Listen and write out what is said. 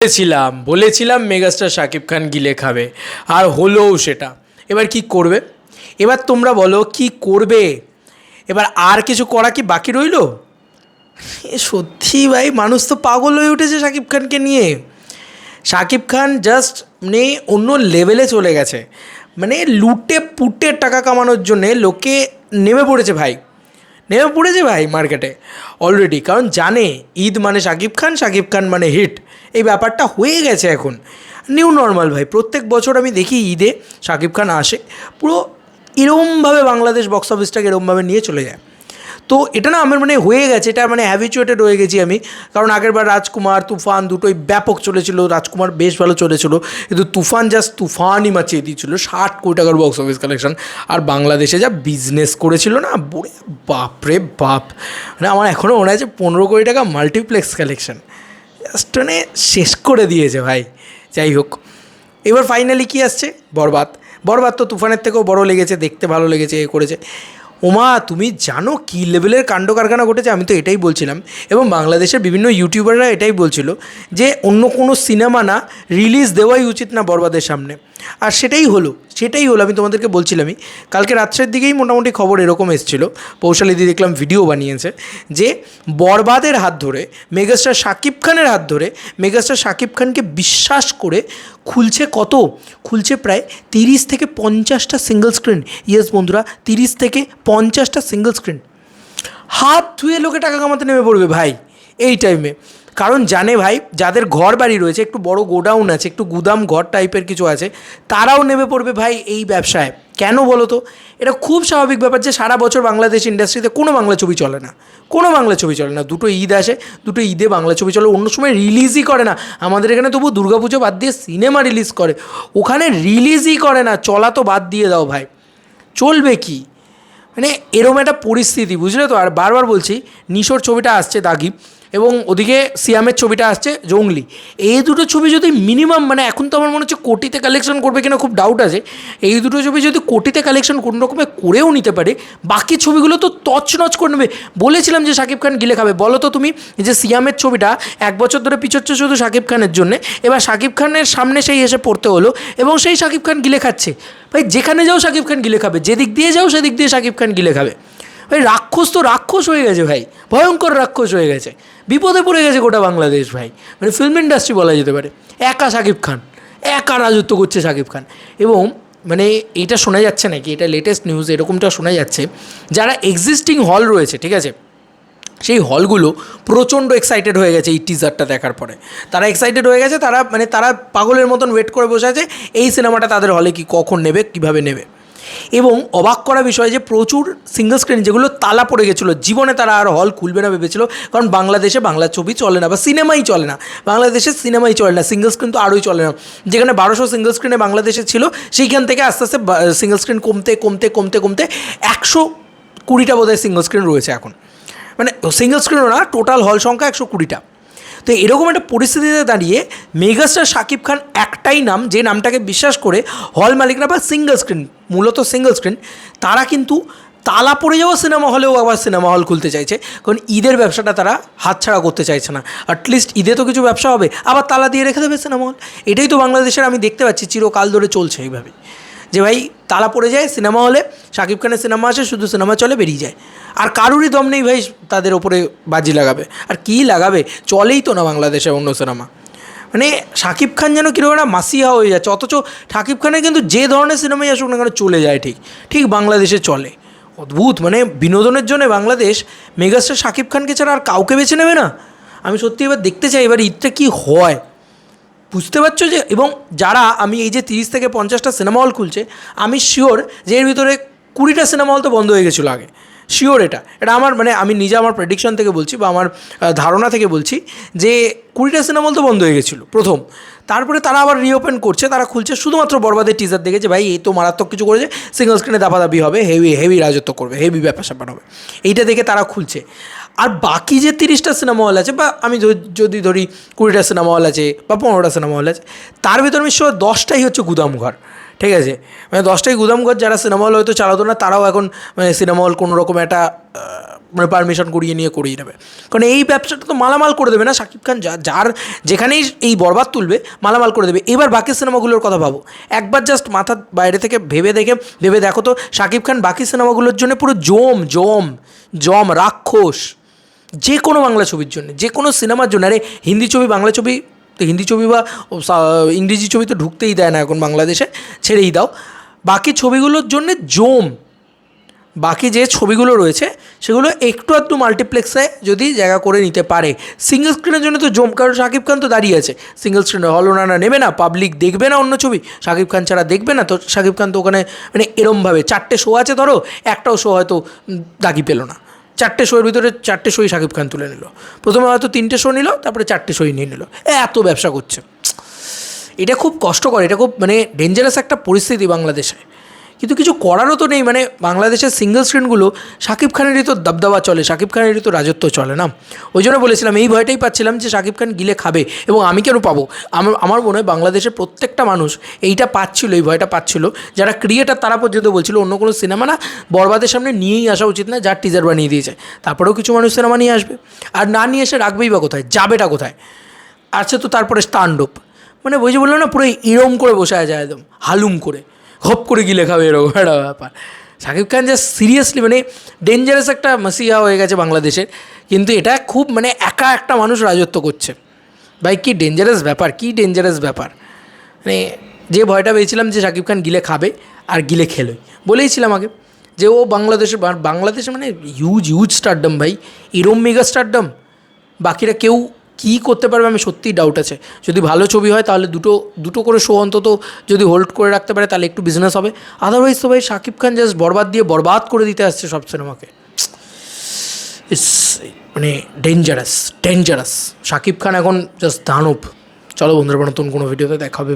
বলেছিলাম বলেছিলাম মেগাস্টার শাকিব খান গিলে খাবে, আর হলোও সেটা। এবার কি করবে? এবার তোমরা বলো, কি করবে? এবার আর কিছু করা কি বাকি রইল? সত্যি ভাই, মানুষ তো পাগল হয়ে উঠেছে শাকিব খানকে নিয়ে। শাকিব খান জাস্ট মানে অন্য লেভেলে চলে গেছে। মানে লুটে পুটে টাকা কামানোর জন্যে লোকে নেমে পড়েছে ভাই। নেমে পড়েছে ভাই মার্কেটে অলরেডি কারণ জানে, ঈদ মানে শাকিব খান শাকিব খান মানে হিট এই ব্যাপারটা হয়ে গেছে এখন। নিউ নর্মাল ভাই, প্রত্যেক বছর আমি দেখি ঈদে শাকিব খান আসে, পুরো এরমভাবে বাংলাদেশ বক্স অফিসটাকে এরমভাবে নিয়ে চলে যায়। তো এটা না আমার মানে হয়ে গেছে, এটা মানে হ্যাবিচুয়েটেড হয়ে গেছি আমি। কারণ আগেরবার রাজকুমার, তুফান দুটোই ব্যাপক চলেছিল, রাজকুমার বেশ ভালো চলেছিল। কিন্তু তুফান জাস্ট তুফানই মাচিয়ে দিয়েছিল, ষাট কোটি টাকার বক্স অফিস কালেকশন আর বাংলাদেশে যা বিজনেস করেছিল না বলে বাপরে বাপ। মানে আমার এখনও মনে আছে পনেরো কোটি টাকা মাল্টিপ্লেক্স কালেকশন জাস্ট মানে শেষ করে দিয়েছে ভাই, যাই হোক। এবার ফাইনালি কি আসছে? বরবাদ। বরবাদ তো তুফানের থেকেও বড় লেগেছে, দেখতে ভালো লেগেছে, এ করেছে। ওমা, তুমি জানো কী লেভেলের কাণ্ড কারখানা ঘটেছে? আমি তো এটাই বলছিলাম। এবং বাংলাদেশের বিভিন্ন ইউটিউবাররা এটাই বলছিল যে অন্য কোনো সিনেমা না রিলিজ দেওয়াই উচিত না বরবাদের সামনে। আর সেটাই হলো সেটাই হলো, আমি তোমাদেরকে বলছিলামই, কালকে রাত্রের দিকেই মোটামুটি খবর এরকম এসেছিল পৌশালিদি দেখলাম ভিডিও বানিয়েছে, যে বরবাদের হাত ধরে, মেগাস্টার শাকিব খানের হাত ধরে, মেগাস্টার শাকিব খানকে বিশ্বাস করে খুলছে কত? খুলছে প্রায় তিরিশ থেকে পঞ্চাশটা সিঙ্গেল স্ক্রিন ইয়েস বন্ধুরা, তিরিশ থেকে পঞ্চাশটা সিঙ্গেল স্ক্রিন হাত ধুয়ে লোকে টাকা কামাতে নেমে পড়বে ভাই, এই টাইমে কারণ জানে ভাই, যাদের ঘর বাড়ি রয়েছে, একটু বড় গোডাউন আছে, একটু গুদাম ঘর টাইপের কিছু আছে, তারাও নেমে পড়বে ভাই এই ব্যবসায়। কেন বলো তো? এটা খুব স্বাভাবিক ব্যাপার যে সারা বছর বাংলাদেশ ইন্ডাস্ট্রিতে কোনো বাংলা ছবি চলে না। কোনো বাংলা ছবি চলে না। দুটো ঈদ আসে, দুটো ঈদে বাংলা ছবি চলে, অন্য সময় রিলিজই করে না। আমাদের এখানে তবু দুর্গাপুজো বাদ দিয়ে সিনেমা রিলিজ করে। ওখানে রিলিজই করে না, চলা তো বাদ দিয়ে দাও ভাই। চলবে কি? মানে এরম একটা পরিস্থিতি, বুঝলে তো? আর বারবার বলছি, নিশোর ছবিটা আসছে দাগি। এবং ওদিকে সিয়ামের ছবিটা আসছে জঙ্গলি। এই দুটো ছবি যদি মিনিমাম মানে এখন তো আমার মনে হচ্ছে কোটিতে কালেকশন করবে কিনা খুব ডাউট আছে। এই দুটো ছবি যদি কোটিতে কালেকশন কোনো রকমে করেও নিতে পারে, বাকি ছবিগুলো তো তছনছ করে নেবে। বলেছিলাম যে শাকিব খান গিলে খাবে। বলো তো তুমি যে সিয়ামের ছবিটা এক বছর ধরে পিছোচ্ছে শুধু শাকিব খানের জন্যে। এবার শাকিব খানের সামনে সেই এসে পড়তে হলো এবং সেই শাকিব খান গিলে খাচ্ছে। ভাই যেখানে যাও শাকিব খান গিলে খাবে, যেদিক দিয়ে যাও সেদিক দিয়ে শাকিব খান গিলে খাবে। ভাই, রাক্ষস তো রাক্ষস হয়ে গেছে ভাই, ভয়ঙ্কর রাক্ষস হয়ে গেছে। বিপদে পড়ে গেছে গোটা বাংলাদেশ ভাই। মানে ফিল্ম ইন্ডাস্ট্রি বলা যেতে পারে। একা শাকিব খান, একা রাজত্ব করছে শাকিব খান। এবং মানে এটা শোনা যাচ্ছে নাকি? এটা লেটেস্ট নিউজ এরকমটা শোনা যাচ্ছে। যারা এক্সিস্টিং হল রয়েছে, ঠিক আছে? সেই হলগুলো প্রচণ্ড এক্সাইটেড হয়ে গেছে এই টিজারটা দেখার পরে। তারা এক্সাইটেড হয়ে গেছে, তারা মানে তারা পাগলের মতন ওয়েট করে বসে আছে, এই সিনেমাটা তাদের হলে কি কখন নেবে, কীভাবে নেবে? এবং অবাক করা বিষয় যে প্রচুর সিঙ্গল স্ক্রিন যেগুলো তালা পড়ে গেছিল। জীবনে তারা আর হল খুলবে না ভেবেছিল, কারণ বাংলাদেশে বাংলা ছবি চলে না বা সিনেমাই চলে না। বাংলাদেশে সিনেমাই চলে না সিঙ্গল স্ক্রিন তো আরোই চলে না। যেখানে বারোশো সিঙ্গল স্ক্রিনে বাংলাদেশে ছিল, সেইখান থেকে আস্তে আস্তে সিঙ্গল স্ক্রিন কমতে কমতে কমতে কমতে একশো কুড়িটা বোধহয় সিঙ্গল স্ক্রিন রয়েছে এখন। মানে সিঙ্গল স্ক্রিনও না টোটাল হল সংখ্যা একশো কুড়িটা। তো এরকম একটা পরিস্থিতিতে দাঁড়িয়ে মেগাস্টার শাকিব খান একটাই নাম, যে নামটাকে বিশ্বাস করে হল মালিকরা বা সিঙ্গল স্ক্রিন, মূলত সিঙ্গল স্ক্রিন, তারা কিন্তু তালা পড়ে যাওয়া সিনেমা হলেও আবার সিনেমা হল খুলতে চাইছে। কারণ ঈদের ব্যবসাটা তারা হাতছাড়া করতে চাইছে না। অ্যাটলিস্ট ঈদে তো কিছু ব্যবসা হবে, আবার তালা দিয়ে রেখে দেবে সিনেমা হল। এটাই তো বাংলাদেশের আমি দেখতে পাচ্ছি, চিরকাল ধরে চলছে এইভাবে যে ভাই তালা পড়ে যায়, সিনেমা হলে শাকিব খানের সিনেমা আসে, শুধু সিনেমা চলে, বেরিয়ে যায়। আর কারুরই দম নেই ভাই তাদের ওপরে বাজি লাগাবে। আর কী লাগাবে? চলেই তো না বাংলাদেশে অন্য সিনেমা। মানে শাকিব খান যেন কীরকম একটা মাসিহা হয়ে যাচ্ছে অথচ শাকিব খানের কিন্তু যে ধরনের সিনেমাই আসুক না কেন চলে যায় ঠিক। ঠিক বাংলাদেশে চলে। অদ্ভুত মানে বিনোদনের জন্য বাংলাদেশ মেগাস্টার শাকিব খানকে ছাড়া আর কাউকে বেছে নেবে না? আমি সত্যি এবার দেখতে চাই, এবার ঈদটা কী হয়? বুঝতে পারছ যে, এবং যারা আমি এই যে তিরিশ থেকে পঞ্চাশটা সিনেমা হল খুলছে, আমি শিওর যে এর ভিতরে কুড়িটা সিনেমা হল তো বন্ধ হয়ে গেছিল আগে। শিওর এটা। এটা আমার মানে আমি নিজে আমার প্রেডিকশন থেকে বলছি বা আমার ধারণা থেকে বলছি যে কুড়িটা সিনেমা হল তো বন্ধ হয়ে গেছিল, প্রথম। তারপরে তারা আবার রিওপেন করছে, তারা খুলছে শুধুমাত্র বরবাদের টিজার দেখেছে, ভাই এই তো মারাত্মক কিছু করেছে সিঙ্গল স্ক্রিনে দাপাদাপি হবে হেভি হেভি রাজত্ব করবে হেভি ব্যাপার স্যাপার হবে। এইটা দেখে তারা খুলছে। আর বাকি যে তিরিশটা সিনেমা হল আছে, বা আমি যদি ধরি কুড়িটা সিনেমা হল আছে, বা পনেরোটা সিনেমা হল আছে, তার ভিতরে আমি শিওর দশটাই হচ্ছে গুদামঘর ঠিক আছে? মানে দশটাই গুদামঘর যারা সিনেমা হল হয়তো চালাতো না, তারাও এখন মানে সিনেমা হল কোনো রকম একটা মানে পারমিশন করিয়ে নিয়ে করিয়ে নেবে। কারণ এই ব্যবসাটা তো মালামাল করে দেবে না শাকিব খান, যা, যার যেখানেই এই বরবাদ তুলবে, মালামাল করে দেবে। এবার বাকি সিনেমাগুলোর কথা ভাবো। একবার জাস্ট মাথার বাইরে থেকে ভেবে দেখে, ভেবে দেখো তো শাকিব খান বাকি সিনেমাগুলোর জন্য পুরো জম জম জম, রাক্ষস। যে কোনো বাংলা ছবির জন্য, যে কোনো সিনেমার জন্য, আরে হিন্দি ছবি, বাংলা ছবি তো হিন্দি ছবি বা ইংরেজি ছবি তো ঢুকতেই দেয় না এখন বাংলাদেশে, ছেড়েই দাও। বাকি ছবিগুলোর জন্য জোম। বাকি যে ছবিগুলো রয়েছে, সেগুলো একটু একটু মাল্টিপ্লেক্সে যদি জায়গা করে নিতে পারে। সিঙ্গেল স্ক্রিনের জন্য তো জম, কারণ শাকিব খান তো দাঁড়িয়ে আছে। সিঙ্গেল স্ক্রিনে হল ওনারা নেবে না পাবলিক দেখবে না অন্য ছবি। শাকিব খান ছাড়া দেখবে না, তো শাকিব খান তো ওখানে মানে এরমভাবে, চারটে শো আছে ধরো, একটাও শো হয়তো দাগি পেল না। চারটে শোয়ের ভিতরে চারটে শোই শাকিব খান তুলে নিল। প্রথমে হয়তো তিনটে শো নিল, তারপরে চারটে শোই নিয়ে নিল। এত ব্যবসা করছে। এটা খুব কষ্টকর, এটা খুব মানে ডেঞ্জারাস একটা পরিস্থিতি বাংলাদেশে। কিন্তু কিছু করারও তো নেই। মানে বাংলাদেশের সিঙ্গেল স্ক্রিনগুলো শাকিব খানেরই তো দাবদাবা চলে, শাকিব খানেরই তো রাজত্ব চলে না? ওই জন্য বলেছিলাম, এই ভয়টাই পাচ্ছিলাম যে শাকিব খান গিলে খাবে এবং আমি কেন পাবো? আমার আমার মনে হয় বাংলাদেশের প্রত্যেকটা মানুষ এইটা পাচ্ছিল, এই ভয়টা পাচ্ছিল। যারা ক্রিয়েটার তারা পর্যন্ত বলছিল, অন্য কোনো সিনেমা না বরবাদের সামনে নিয়েই আসা উচিত না, যার টিজার বানিয়ে দিয়েছে। তারপরেও কিছু মানুষ সিনেমা নিয়ে আসবে। আর না নিয়ে এসে রাখবেই বা কোথায়? যাবেটা কোথায়? আছে তো তারপরে স্টান্ডপ মানে বুঝে বললাম না, পুরো ইরম করে বসে আছে একদম, হালুম করে। হপ করে গিলে খাবে এরকম একটা ব্যাপার। শাকিব খান যা সিরিয়াসলি মানে ডেঞ্জারাস একটা মাসিয়া হয়ে গেছে বাংলাদেশের কিন্তু এটা খুব মানে একা একটা মানুষ রাজত্ব করছে। ভাই, কী ডেঞ্জারাস ব্যাপার, কী ডেঞ্জারাস ব্যাপার। মানে যে ভয়টা পেয়েছিলাম যে শাকিব খান গিলে খাবে আর গিলে খেলোই। বলেইছিলাম আগে যে ও বাংলাদেশে বাংলাদেশে মানে হিউজ হিউজ স্টারডম ভাই, এরম মেগা স্টারডম বাকিরা কেউ কী করতে পারবে আমি সত্যিই ডাউট আছে। যদি ভালো ছবি হয় তাহলে দুটো দুটো করে শো অন্তত যদি হোল্ড করে রাখতে পারে তাহলে একটু বিজনেস হবে। আদারওয়াইজ তো ভাই শাকিব খান জাস্ট বরবাদ দিয়ে বরবাদ করে দিতে আসছে সব সিনেমাকে। ইস মানে ডেঞ্জারাস ডেঞ্জারাস শাকিব খান এখন জাস্ট দানব। চলো বন্ধুরা নতুন কোনো ভিডিওতে দেখা হবে